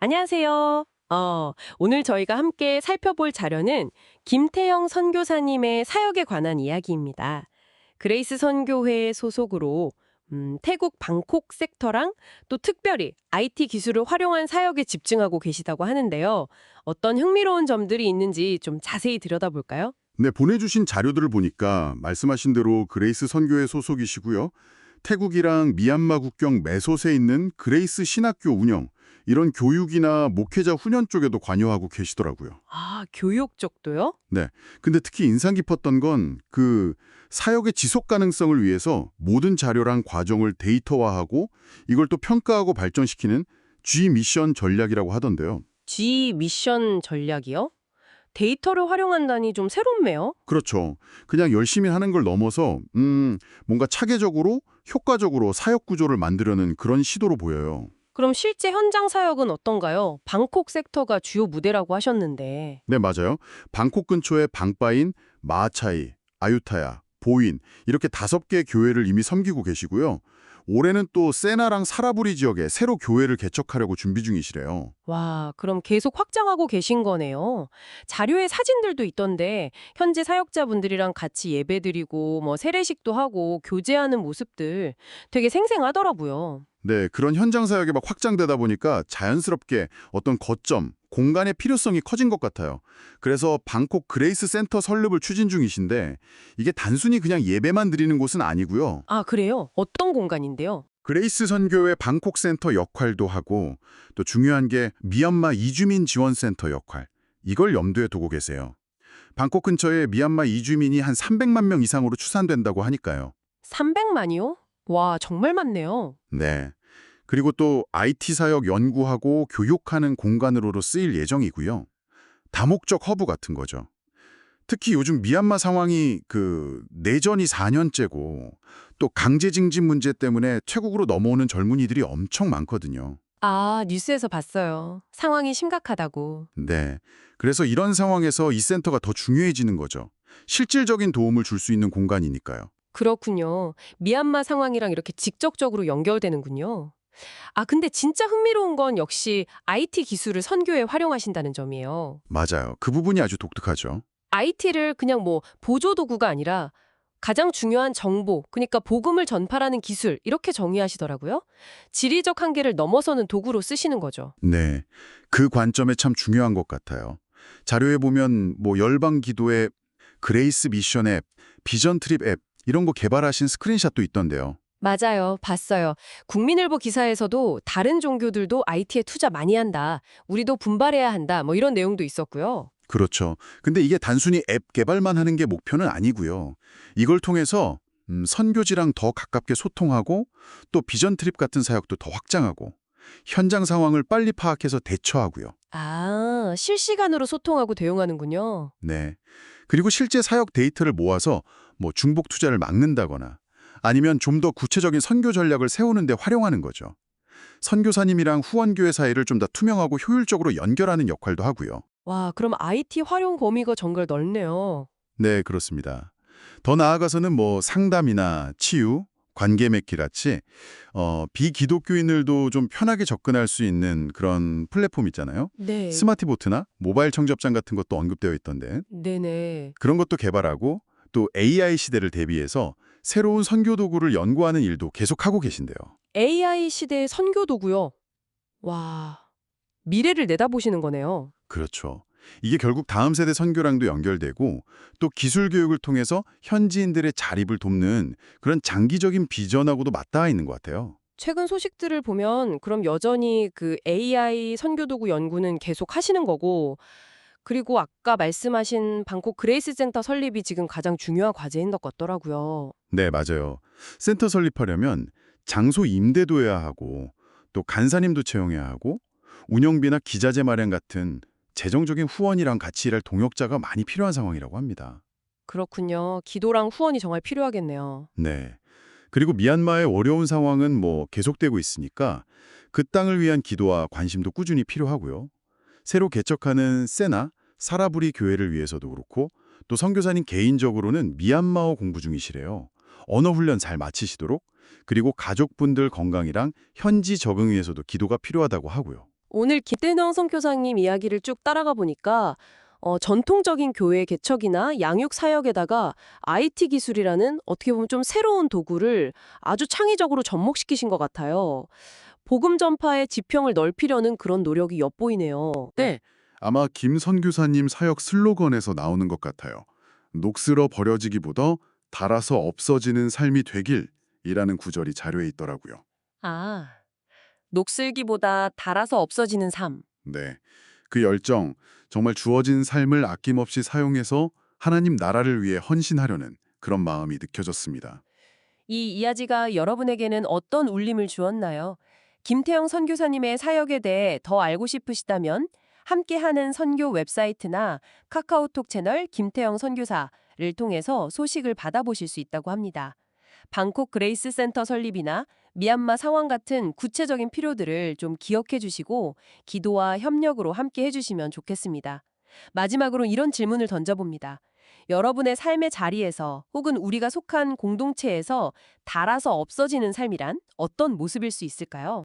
안녕하세요. 어, 오늘 저희가 함께 살펴볼 자료는 김태영 선교사님의 사역에 관한 이야기입니다. 그레이스 선교회 소속으로 음, 태국 방콕 섹터랑 또 특별히 IT 기술을 활용한 사역에 집중하고 계시다고 하는데요. 어떤 흥미로운 점들이 있는지 좀 자세히 들여다볼까요? 네, 보내주신 자료들을 보니까 말씀하신 대로 그레이스 선교회 소속이시고요. 태국이랑 미얀마 국경 메솥에 있는 그레이스 신학교 운영, 이런 교육이나 목회자 훈련 쪽에도 관여하고 계시더라고요. 아, 교육 쪽도요? 근데 특히 인상 깊었던 건 그 사역의 지속 가능성을 위해서 모든 자료랑 과정을 데이터화하고 이걸 또 평가하고 발전시키는 G 미션 전략이라고 하던데요. G 미션 전략이요? 데이터를 활용한다니 좀 새롭네요. 그렇죠. 그냥 열심히 하는 걸 넘어서 음, 뭔가 차계적으로 효과적으로 사역 구조를 만들려는 그런 시도로 보여요. 그럼 실제 현장 사역은 어떤가요? 방콕 섹터가 주요 무대라고 하셨는데. 네, 맞아요. 방콕 근처의 방바인, 마차이, 아유타야, 보인 이렇게 다섯 개의 교회를 이미 섬기고 계시고요. 올해는 또 세나랑 사라부리 지역에 새로 교회를 개척하려고 준비 중이시래요. 와, 그럼 계속 확장하고 계신 거네요. 자료에 사진들도 있던데 현재 사역자분들이랑 같이 예배드리고 뭐 세례식도 하고 교제하는 모습들 되게 생생하더라고요. 네, 그런 현장 사역이 막 확장되다 보니까 자연스럽게 어떤 거점, 공간의 필요성이 커진 것 같아요. 그래서 방콕 그레이스 센터 설립을 추진 중이신데 이게 단순히 그냥 예배만 드리는 곳은 아니고요. 아, 그래요? 어떤 공간인데요? 그레이스 선교회 방콕 센터 역할도 하고 또 중요한 게 미얀마 이주민 지원 센터 역할. 이걸 염두에 두고 계세요. 방콕 근처에 미얀마 이주민이 한 300만 명 이상으로 추산된다고 하니까요. 300만이요? 와, 정말 많네요. 네. 그리고 또 IT 사역 연구하고 교육하는 공간으로도 쓰일 예정이고요. 다목적 허브 같은 거죠. 특히 요즘 미얀마 상황이 그 내전이 4년째고 또 강제 징집 문제 때문에 태국으로 넘어오는 젊은이들이 엄청 많거든요. 아, 뉴스에서 봤어요. 상황이 심각하다고. 네. 그래서 이런 상황에서 이 센터가 더 중요해지는 거죠. 실질적인 도움을 줄 수 있는 공간이니까요. 그렇군요. 미얀마 상황이랑 이렇게 직접적으로 연결되는군요. 아, 근데 진짜 흥미로운 건 역시 IT 기술을 선교에 활용하신다는 점이에요. 맞아요. 그 부분이 아주 독특하죠. IT를 그냥 뭐 보조 도구가 아니라 가장 중요한 정보, 그러니까 복음을 전파하는 기술 이렇게 정의하시더라고요. 지리적 한계를 넘어서는 도구로 쓰시는 거죠. 네. 그 관점에 참 중요한 것 같아요. 자료에 보면 뭐 열방 기도의 그레이스 미션 앱, 비전 트립 앱 이런 거 개발하신 스크린샷도 있던데요. 맞아요. 봤어요. 국민일보 기사에서도 다른 종교들도 IT에 투자 많이 한다. 우리도 분발해야 한다. 뭐 이런 내용도 있었고요. 그렇죠. 근데 이게 단순히 앱 개발만 하는 게 목표는 아니고요. 이걸 통해서 음, 선교지랑 더 가깝게 소통하고 또 비전 트립 같은 사역도 더 확장하고 현장 상황을 빨리 파악해서 대처하고요. 아, 실시간으로 소통하고 대응하는군요. 네. 그리고 실제 사역 데이터를 모아서 뭐 중복 투자를 막는다거나 아니면 좀 더 구체적인 선교 전략을 세우는 데 활용하는 거죠. 선교사님이랑 후원교회 사이를 좀 더 투명하고 효율적으로 연결하는 역할도 하고요. 와, 그럼 IT 활용 범위가 정말 넓네요. 네, 그렇습니다. 더 나아가서는 뭐 상담이나 치유, 관계 맺기 같이 어, 비기독교인들도 좀 편하게 접근할 수 있는 그런 플랫폼 있잖아요. 네. 스마트보트나 모바일 청접장 같은 것도 언급되어 있던데 네네. 그런 것도 개발하고 또 AI 시대를 대비해서 새로운 선교 도구를 연구하는 일도 계속하고 계신데요. AI 시대의 선교 도구요. 와, 미래를 내다보시는 거네요. 그렇죠. 이게 결국 다음 세대 선교랑도 연결되고 또 기술 교육을 통해서 현지인들의 자립을 돕는 그런 장기적인 비전하고도 맞닿아 있는 것 같아요. 최근 소식들을 보면 그럼 여전히 그 AI 선교 도구 연구는 계속 하시는 거고 그리고 아까 말씀하신 방콕 그레이스 센터 설립이 지금 가장 중요한 과제인 것 같더라고요. 네, 맞아요. 센터 설립하려면 장소 임대도 해야 하고 또 간사님도 채용해야 하고 운영비나 기자재 마련 같은 재정적인 후원이랑 같이 일할 동역자가 많이 필요한 상황이라고 합니다. 그렇군요. 기도랑 후원이 정말 필요하겠네요. 네. 그리고 미얀마의 어려운 상황은 뭐 계속되고 있으니까 그 땅을 위한 기도와 관심도 꾸준히 필요하고요. 새로 개척하는 세나 사라부리 교회를 위해서도 그렇고 또 선교사님 개인적으로는 미얀마어 공부 중이시래요. 언어 훈련 잘 마치시도록 그리고 가족분들 건강이랑 현지 적응 위해서도 기도가 필요하다고 하고요. 오늘 김태영 선교사님 이야기를 쭉 따라가 보니까 어, 전통적인 교회 개척이나 양육 사역에다가 IT 기술이라는 어떻게 보면 좀 새로운 도구를 아주 창의적으로 접목시키신 것 같아요. 복음 전파의 지평을 넓히려는 그런 노력이 엿보이네요. 네. 아마 김 선교사님 사역 슬로건에서 나오는 것 같아요. 녹슬어 버려지기보다 달아서 없어지는 삶이 되길 이라는 구절이 자료에 있더라고요. 아, 녹슬기보다 달아서 없어지는 삶. 네. 그 열정, 정말 주어진 삶을 아낌없이 사용해서 하나님 나라를 위해 헌신하려는 그런 마음이 느껴졌습니다. 이 이야기가 여러분에게는 어떤 울림을 주었나요? 김태영 선교사님의 사역에 대해 더 알고 싶으시다면 함께하는 선교 웹사이트나 카카오톡 채널 김태영 선교사를 통해서 소식을 받아보실 수 있다고 합니다. 방콕 그레이스 센터 설립이나 미얀마 상황 같은 구체적인 필요들을 좀 기억해 주시고 기도와 협력으로 함께 해주시면 좋겠습니다. 마지막으로 이런 질문을 던져봅니다. 여러분의 삶의 자리에서 혹은 우리가 속한 공동체에서 달아서 없어지는 삶이란 어떤 모습일 수 있을까요?